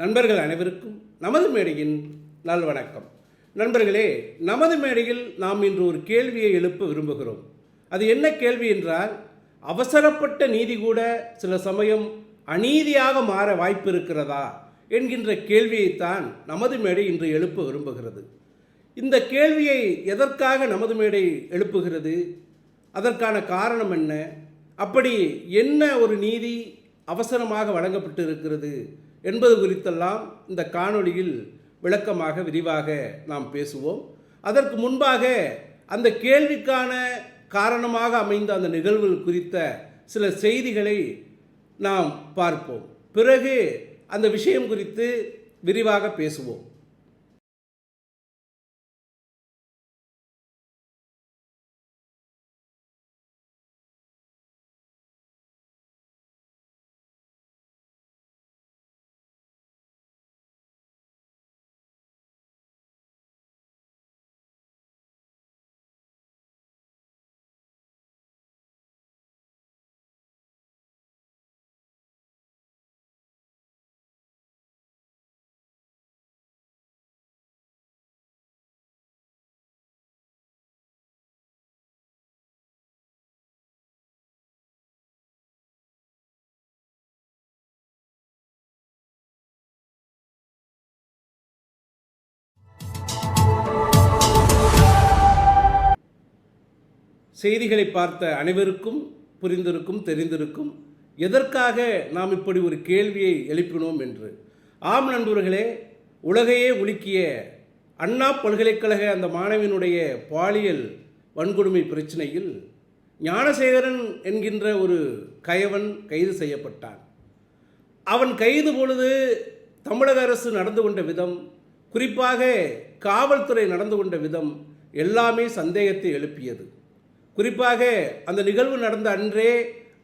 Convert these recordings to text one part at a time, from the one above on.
நண்பர்கள் அனைவருக்கும் நமது மேடையின் நல்வணக்கம் நண்பர்களே நமது மேடையில் நாம் இன்று ஒரு கேள்வியை எழுப்ப விரும்புகிறோம். அது என்ன கேள்வி என்றால் அவசரப்பட்ட நீதி கூட சில சமயம் அநீதியாக மாற வாய்ப்பு இருக்கிறதா என்கின்ற கேள்வியைத்தான் நமது மேடை இன்று எழுப்ப விரும்புகிறது. இந்த கேள்வியை எதற்காக நமது மேடை எழுப்புகிறது? அதற்கான காரணம் என்ன? அப்படி என்ன ஒரு நீதி அவசரமாக வழங்கப்பட்டு இருக்கிறது என்பது குறித்தெல்லாம் இந்த காணொளியில் விளக்கமாக விரிவாக நாம் பேசுவோம். அதற்கு முன்பாக அந்த கேள்விக்கான காரணமாக அமைந்த அந்த நிகழ்வுகள் குறித்த சில செய்திகளை நாம் பார்ப்போம். பிறகு அந்த விஷயம் குறித்து விரிவாக பேசுவோம். செய்திகளை பார்த்த அனைவருக்கும் புரிந்திருக்கும் தெரிந்திருக்கும் எதற்காக நாம் இப்படி ஒரு கேள்வியை எழுப்பினோம் என்று. ஆம் நண்பர்களே உலகையே உலுக்கிய அண்ணா பல்கலைக்கழக அந்த மாணவியினுடைய பாலியல் வன்கொடுமை பிரச்சனையில் ஞானசேகரன் என்கின்ற ஒரு கயவன் கைது செய்யப்பட்டான். அவன் கைது பொழுது தமிழக அரசு நடந்து கொண்ட விதம் குறிப்பாக காவல்துறை நடந்து கொண்ட விதம் எல்லாமே சந்தேகத்தை எழுப்பியது. குறிப்பாக அந்த நிகழ்வு நடந்த அன்றே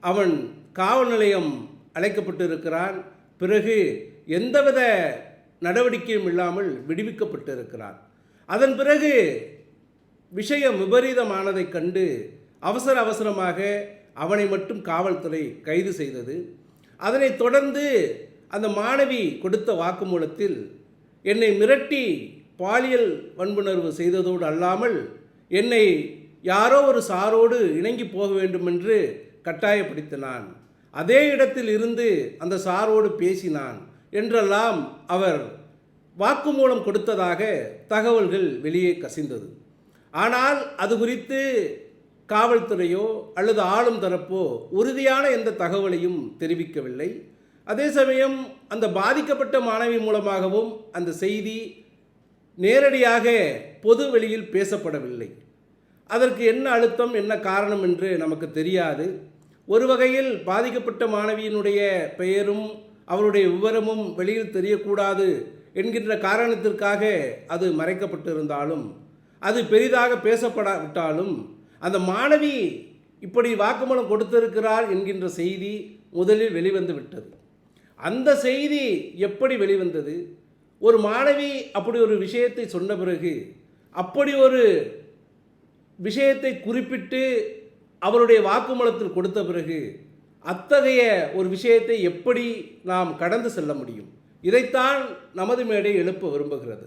அவன் காவல் நிலையம் அழைக்கப்பட்டு இருக்கிறான் பிறகு எந்தவித நடவடிக்கையும் இல்லாமல் விடுவிக்கப்பட்டு இருக்கிறான் அதன் பிறகு விஷயம் விபரீதமானதைக் கண்டு அவசர அவசரமாக அவனை மட்டும் காவல்துறை கைது செய்தது. அதனைத் தொடர்ந்து அந்த மாணவி கொடுத்த வாக்குமூலத்தில் என்னை மிரட்டி பாலியல் வன்புணர்வு செய்ததோடு அல்லாமல் என்னை யாரோ ஒரு சாரோடு இணங்கி போக வேண்டுமென்று கட்டாயப்படுத்தினான். அதே இடத்தில் இருந்து அந்த சாரோடு பேசினான் என்றெல்லாம் அவர் வாக்குமூலம் கொடுத்ததாக தகவல்கள் வெளியே கசிந்தது. ஆனால் அது குறித்து காவல்துறையோ அல்லது ஆளும் தரப்போ உறுதியான எந்த தகவலையும் தெரிவிக்கவில்லை. அதே சமயம் அந்த பாதிக்கப்பட்ட மாணவி மூலமாகவும் அந்த செய்தி நேரடியாக பொது வெளியில் பேசப்படவில்லை. அதற்கு என்ன அழுத்தம் என்ன காரணம் என்று நமக்கு தெரியாது. ஒரு வகையில் பாதிக்கப்பட்ட மாணவியினுடைய பெயரும் அவருடைய விவரமும் வெளியில் தெரியக்கூடாது என்கின்ற காரணத்திற்காக அது மறைக்கப்பட்டிருந்தாலும் அது பெரிதாக பேசப்படாவிட்டாலும் அந்த மாணவி இப்படி வாக்குமூலம் கொடுத்திருக்கிறார் என்கின்ற செய்தி முதலில் வெளிவந்து விட்டது. அந்த செய்தி எப்படி வெளிவந்தது? ஒரு மாணவி அப்படி ஒரு விஷயத்தை சொன்ன பிறகு அப்படி ஒரு விஷயத்தை குறிப்பிட்டு அவருடைய வாக்குமூலத்தில் கொடுத்த பிறகு அத்தகைய ஒரு விஷயத்தை எப்படி நாம் கடந்து செல்ல முடியும்? இதைத்தான் நமது மேடை எழுப்ப விரும்புகிறது.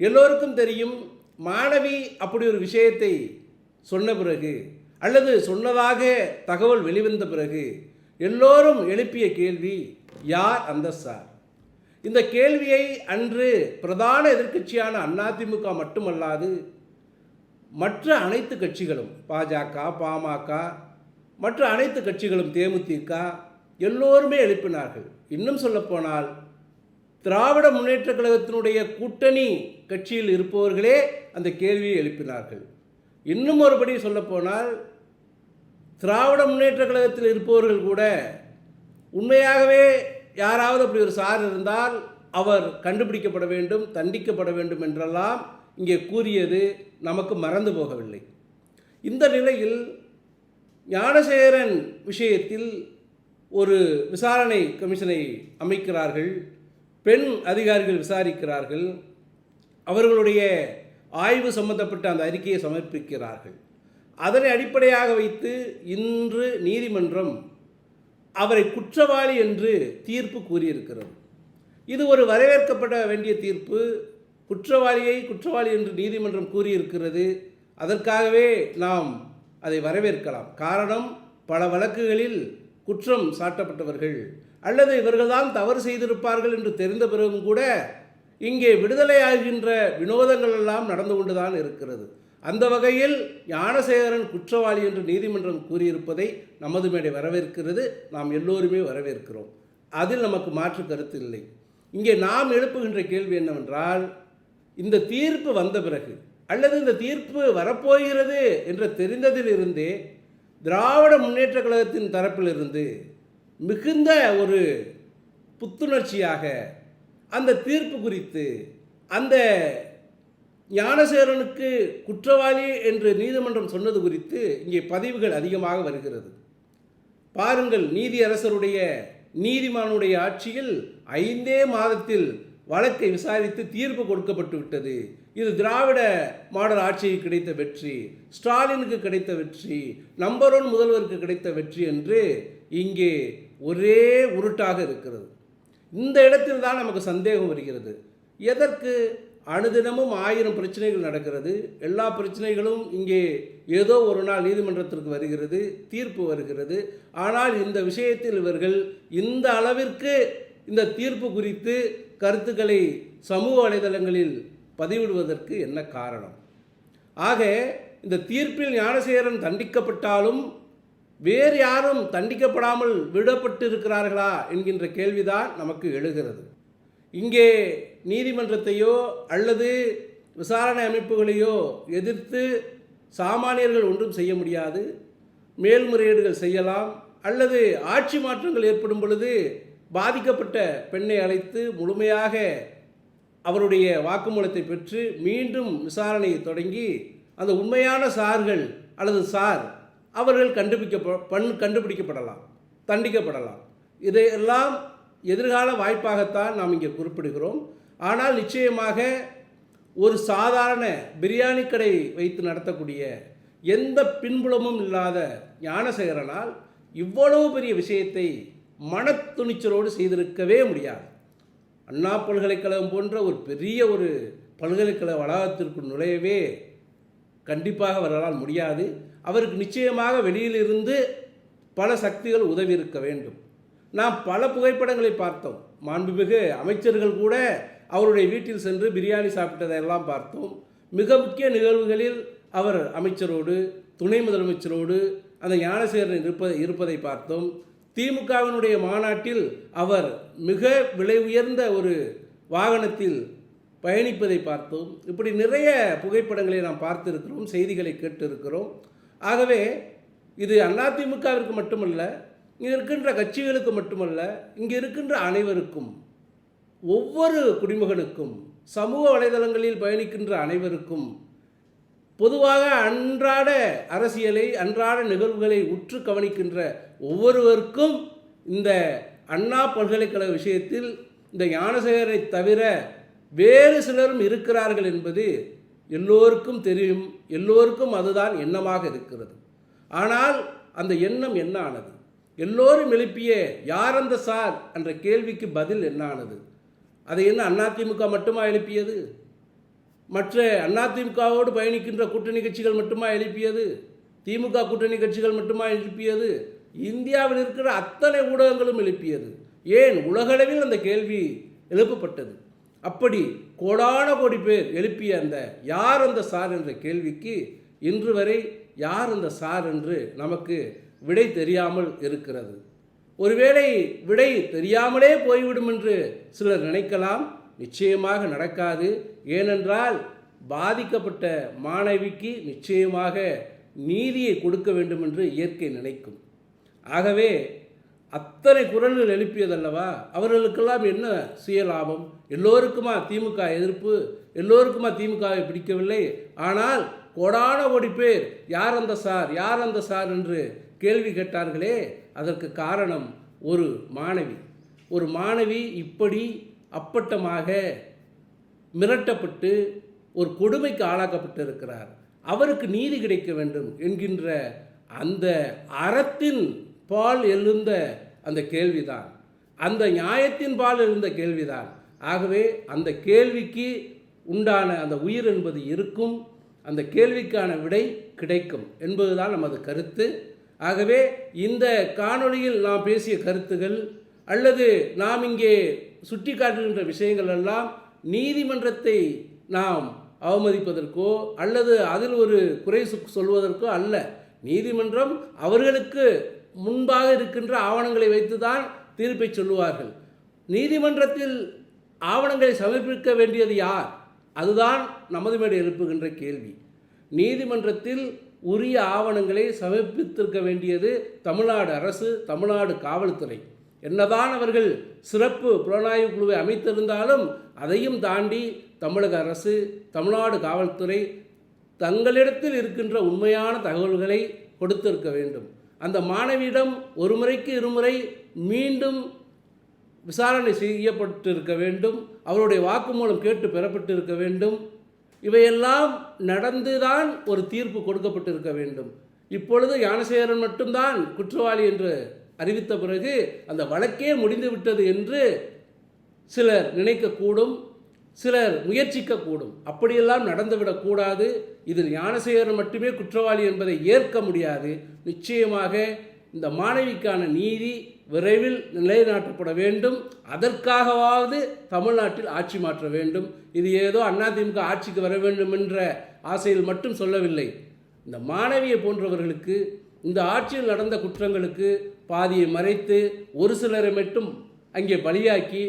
எல்லோருக்கும் தெரியும் மாணவி அப்படி ஒரு விஷயத்தை சொன்ன பிறகு அல்லது சொன்னதாக தகவல் வெளிவந்த பிறகு எல்லோரும் எழுப்பிய கேள்வி யார் அந்த சார் இந்த கேள்வியை அன்று பிரதான எதிர்க்கட்சியான அதிமுக மட்டுமல்லாது மற்ற அனைத்து கட்சிகளும் பாஜக பாமக மற்ற அனைத்து கட்சிகளும் தேமுதிக எல்லோருமே எழுப்பினார்கள். இன்னும் சொல்லப்போனால் திராவிட முன்னேற்ற கழகத்தினுடைய கூட்டணி கட்சியில் இருப்பவர்களே அந்த கேள்வியை எழுப்பினார்கள். இன்னும் ஒருபடி சொல்லப்போனால் திராவிட முன்னேற்ற கழகத்தில் இருப்பவர்கள் கூட உண்மையாகவே யாராவது அப்படி ஒரு சார் இருந்தால் அவர் கண்டுபிடிக்கப்பட வேண்டும் தண்டிக்கப்பட வேண்டும் என்றெல்லாம் இங்கே கூறியது நமக்கு மறந்து போகவில்லை. இந்த நிலையில் ஞானசேகரன் விஷயத்தில் ஒரு விசாரணை கமிஷனை அமைக்கிறார்கள் பெண் அதிகாரிகள் விசாரிக்கிறார்கள் அவர்களுடைய ஆய்வு சம்பந்தப்பட்ட அந்த அறிக்கையை சமர்ப்பிக்கிறார்கள். அதனை அடிப்படையாக வைத்து இன்று நீதிமன்றம் அவரை குற்றவாளி என்று தீர்ப்பு கூறியிருக்கிறது. இது ஒரு வரவேற்கப்பட வேண்டிய தீர்ப்பு. குற்றவாளியை குற்றவாளி என்று நீதிமன்றம் கூறியிருக்கிறது. அதற்காகவே நாம் அதை வரவேற்கலாம். காரணம் பல வழக்குகளில் குற்றம் சாட்டப்பட்டவர்கள். அல்லது இவர்கள்தான் தவறு செய்திருப்பார்கள் என்று தெரிந்த பிறகும் கூட இங்கே விடுதலையாகின்ற வினோதங்கள் எல்லாம் நடந்து கொண்டுதான் இருக்கிறது. அந்த வகையில் ஞானசேகரன் குற்றவாளி என்று நீதிமன்றம் கூறியிருப்பதை நமது மேடை வரவேற்கிறது. நாம் எல்லோருமே வரவேற்கிறோம். அதில் நமக்கு மாற்று கருத்து இல்லை. இங்கே நாம் எழுப்புகின்ற கேள்வி என்னவென்றால் இந்த தீர்ப்பு வந்த பிறகு அல்லது இந்த தீர்ப்பு வரப்போகிறது என்று தெரிந்ததிலிருந்தே திராவிட முன்னேற்ற கழகத்தின் தரப்பிலிருந்து மிகுந்த ஒரு புத்துணர்ச்சியாக அந்த தீர்ப்பு குறித்து அந்த ஞானசேரனுக்கு குற்றவாளி என்று நீதிமன்றம் சொன்னது குறித்து இங்கே பதிவுகள் அதிகமாக வருகிறது. பாருங்கள் நீதியரசருடைய நீதிமானுடைய ஆட்சியில் ஐந்தே மாதத்தில் வழக்கை விசாரித்து தீர்ப்பு கொடுக்கப்பட்டு விட்டது. இது திராவிட மாடல் ஆட்சிக்கு கிடைத்த வெற்றி ஸ்டாலினுக்கு கிடைத்த வெற்றி நம்பர் ஒன் முதல்வருக்கு கிடைத்த வெற்றி என்று இங்கே ஒரே உருட்டாக இருக்கிறது. இந்த இடத்தில் தான் நமக்கு சந்தேகம் வருகிறது. எதற்கு? அனுதினமும் ஆயிரம் பிரச்சனைகள் நடக்கிறது. எல்லா பிரச்சனைகளும் இங்கே ஏதோ ஒரு நாள் நீதிமன்றத்திற்கு வருகிறது தீர்ப்பு வருகிறது. ஆனால் இந்த விஷயத்தில் இவர்கள் இந்த அளவிற்கு இந்த தீர்ப்பு குறித்து கருத்துக்களை சமூக வலைதளங்களில் பதிவிடுவதற்கு என்ன காரணம்? ஆக இந்த தீர்ப்பில் ஞானசேகரன் தண்டிக்கப்பட்டாலும் வேறு யாரும் தண்டிக்கப்படாமல் விடப்பட்டு இருக்கிறார்களா என்கின்ற கேள்விதான் நமக்கு எழுகிறது. இங்கே நீதிமன்றத்தையோ அல்லது விசாரணை அமைப்புகளையோ எதிர்த்து சாமானியர்கள் ஒன்றும் செய்ய முடியாது. மேல்முறையீடுகள் செய்யலாம். அல்லது ஆட்சி மாற்றங்கள் ஏற்படும் பொழுது பாதிக்கப்பட்ட பெண்ணை அழைத்து முழுமையாக அவருடைய வாக்குமூலத்தை பெற்று மீண்டும் விசாரணையை தொடங்கி அந்த உண்மையான சார்கள் அல்லது சார் அவர்கள் கண்டுபிடிக்க பண் கண்டுபிடிக்கப்படலாம் தண்டிக்கப்படலாம். இதையெல்லாம் எதிர்கால வாய்ப்பாகத்தான் நாம் இங்கே குறிப்பிடுகிறோம். ஆனால் நிச்சயமாக ஒரு சாதாரண பிரியாணி கடை வைத்து நடத்தக்கூடிய எந்த பின்புலமும் இல்லாத ஞானசேகரனால் இவ்வளவு பெரிய விஷயத்தை மனத்துணிச்சலோடு செய்திருக்கவே முடியாது. அண்ணா பல்கலைக்கழகம் போன்ற ஒரு பெரிய ஒரு பல்கலைக்கழக வளாகத்திற்கு நுழையவே கண்டிப்பாக அவர்களால் முடியாது. அவருக்கு நிச்சயமாக வெளியிலிருந்து பல சக்திகள் உதவி இருக்க வேண்டும். நாம் பல புகைப்படங்களை பார்த்தோம். மாண்புமிகு அமைச்சர்கள் கூட அவருடைய வீட்டில் சென்று பிரியாணி சாப்பிட்டதையெல்லாம் பார்த்தோம். மிக முக்கிய நிகழ்வுகளில் அவர் அமைச்சரோடு துணை முதலமைச்சரோடு அந்த ஞானசேகரன் இருப்பதை இருப்பதை பார்த்தோம். திமுகவினுடைய மாநாட்டில் அவர் மிக விலை உயர்ந்த ஒரு வாகனத்தில் பயணிப்பதை பார்த்தோம். இப்படி நிறைய புகைப்படங்களை நாம் பார்த்திருக்கிறோம் செய்திகளை கேட்டிருக்கிறோம். ஆகவே இது அதிமுகவிற்கு மட்டுமல்ல இங்கே இருக்கின்ற கட்சிகளுக்கு மட்டுமல்ல இங்கே இருக்கின்ற அனைவருக்கும் ஒவ்வொரு குடிமகனுக்கும் சமூக வலைதளங்களில் பயணிக்கின்ற அனைவருக்கும் பொதுவாக அன்றாட அரசியலை அன்றாட நிகழ்வுகளை உற்று கவனிக்கின்ற ஒவ்வொருவருக்கும் இந்த அண்ணா பல்கலைக்கழக விஷயத்தில் இந்த ஞானசேகரை தவிர வேறு சிலரும் இருக்கிறார்கள் என்பது எல்லோருக்கும் தெரியும் எல்லோருக்கும் அதுதான் எண்ணமாக இருக்கிறது. ஆனால் அந்த எண்ணம் என்ன ஆனது எல்லோரும் எழுப்பிய யார் அந்த சார்? என்ற கேள்விக்கு பதில் என்ன ஆனது அதை என்ன அதிமுக மட்டுமா எழுப்பியது? மற்ற அதிமுகவோடு பயணிக்கின்ற கூட்டணி கட்சிகள் மட்டுமா எழுப்பியது? திமுக கூட்டணி கட்சிகள் மட்டுமா எழுப்பியது? இந்தியாவில் இருக்கிற அத்தனை ஊடகங்களும் எழுப்பியது. ஏன்? உலகளவில் அந்த கேள்வி எழுப்பப்பட்டது. அப்படி கோடான கோடி பேர் எழுப்பிய அந்த யார் அந்த சார் என்ற கேள்விக்கு இன்று வரை யார் அந்த சார் என்று நமக்கு விடை தெரியாமல் இருக்கிறது. ஒருவேளை விடை தெரியாமலே போய்விடும் என்று சிலர் நினைக்கலாம். நிச்சயமாக நடக்காது. ஏனென்றால் பாதிக்கப்பட்ட மாணவிக்கு நிச்சயமாக நீதியை கொடுக்க வேண்டும் என்று இயற்கை நினைக்கும். ஆகவே அத்தனை குரல்கள் எழுப்பியதல்லவா? அவர்களுக்கெல்லாம் என்ன சுயலாபம்? எல்லோருக்குமா திமுக எதிர்ப்பு? எல்லோருக்குமா திமுகவை பிடிக்கவில்லை? ஆனால் கோடான கோடி பேர் யார் அந்த சார்? யார் அந்த சார்? என்று கேள்வி கேட்டார்களே. அதற்கு காரணம் ஒரு மாணவி. ஒரு மாணவி இப்படி அப்பட்டமாக மிரட்டப்பட்டு ஒரு கொடுமைக்கு ஆளாக்கப்பட்டு இருக்கிறார் அவருக்கு நீதி கிடைக்க வேண்டும் என்கின்ற அந்த அறத்தின் பால் எழுந்த அந்த கேள்விதான். அந்த நியாயத்தின் பால் எழுந்த கேள்விதான். ஆகவே அந்த கேள்விக்கு உண்டான அந்த உயிர் என்பது இருக்கும் அந்த கேள்விக்கான விடை கிடைக்கும் என்பதுதான் நமது கருத்து. ஆகவே இந்த காணொளியில் நாம் பேசிய கருத்துகள் அல்லது நாம் இங்கே சுட்டி காட்டுகின்ற விஷயங்கள் எல்லாம் நீதிமன்றத்தை நாம் அவமதிப்பதற்கோ அல்லது அதில் ஒரு குறை சொ- சொல்வதற்கோ அல்ல. நீதிமன்றம் அவர்களுக்கு முன்பாக இருக்கின்ற ஆவணங்களை வைத்துதான் தீர்ப்பை சொல்லுவார்கள். நீதிமன்றத்தில் ஆவணங்களை சமர்ப்பிக்க வேண்டியது யார்? அதுதான் நமது மேடை எழுப்புகின்ற கேள்வி. நீதிமன்றத்தில் உரிய ஆவணங்களை சமர்ப்பித்திருக்க வேண்டியது தமிழ்நாடு அரசு தமிழ்நாடு காவல்துறை. என்னதான் அவர்கள் சிறப்பு புலனாய்வு குழுவை அமைத்திருந்தாலும் அதையும் தாண்டி தமிழக அரசு தமிழ்நாடு காவல்துறை தங்களிடத்தில் இருக்கின்ற உண்மையான தகவல்களை கொடுத்திருக்க வேண்டும். அந்த மாணவியிடம் ஒரு முறைக்கு இருமுறை மீண்டும் விசாரணை செய்யப்பட்டிருக்க வேண்டும். அவருடைய வாக்குமூலம் கேட்டு பெறப்பட்டிருக்க வேண்டும். இவையெல்லாம் நடந்துதான் ஒரு தீர்ப்பு கொடுக்கப்பட்டிருக்க வேண்டும். இப்பொழுது யானசேகரன் மட்டும்தான் குற்றவாளி என்று அறிவித்த பிறகு அந்த வழக்கே முடிந்து விட்டது என்று சிலர் நினைக்கக்கூடும் சிலர் முயற்சிக்கக்கூடும். அப்படியெல்லாம் நடந்துவிடக்கூடாது இதில் ஞானசேகரன் மட்டுமே குற்றவாளி என்பதை ஏற்க முடியாது. நிச்சயமாக இந்த மாணவிக்கான நீதி விரைவில் நிலைநாட்டப்பட வேண்டும். அதற்காகவாவது தமிழ்நாட்டில் ஆட்சி மாற்ற வேண்டும். இது ஏதோ அதிமுக ஆட்சிக்கு வர வேண்டும் என்ற ஆசையில் மட்டும் சொல்லவில்லை. இந்த மாணவியை போன்றவர்களுக்கு இந்த ஆட்சியில் நடந்த குற்றங்களுக்கு பாதியை மறைத்து ஒரு சிலரை மட்டும் அங்கே பலியாக்கி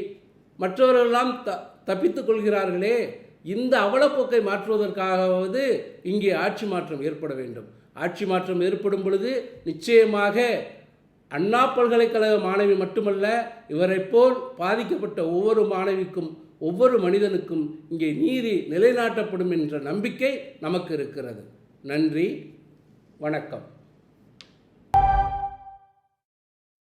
மற்றவர்களெல்லாம் த தப்பித்துக் கொள்கிறார்களே இந்த அவலப்போக்கை மாற்றுவதற்காகவது இங்கே ஆட்சி மாற்றம் ஏற்பட வேண்டும். ஆட்சி மாற்றம் ஏற்படும் பொழுது நிச்சயமாக அண்ணா பல்கலைக்கழக மாணவி மட்டுமல்ல இவரைப் போல் பாதிக்கப்பட்ட ஒவ்வொரு மாணவிக்கும் ஒவ்வொரு மனிதனுக்கும் இங்கே நீதி நிலைநாட்டப்படும் என்ற நம்பிக்கை நமக்கு இருக்கிறது. நன்றி வணக்கம்.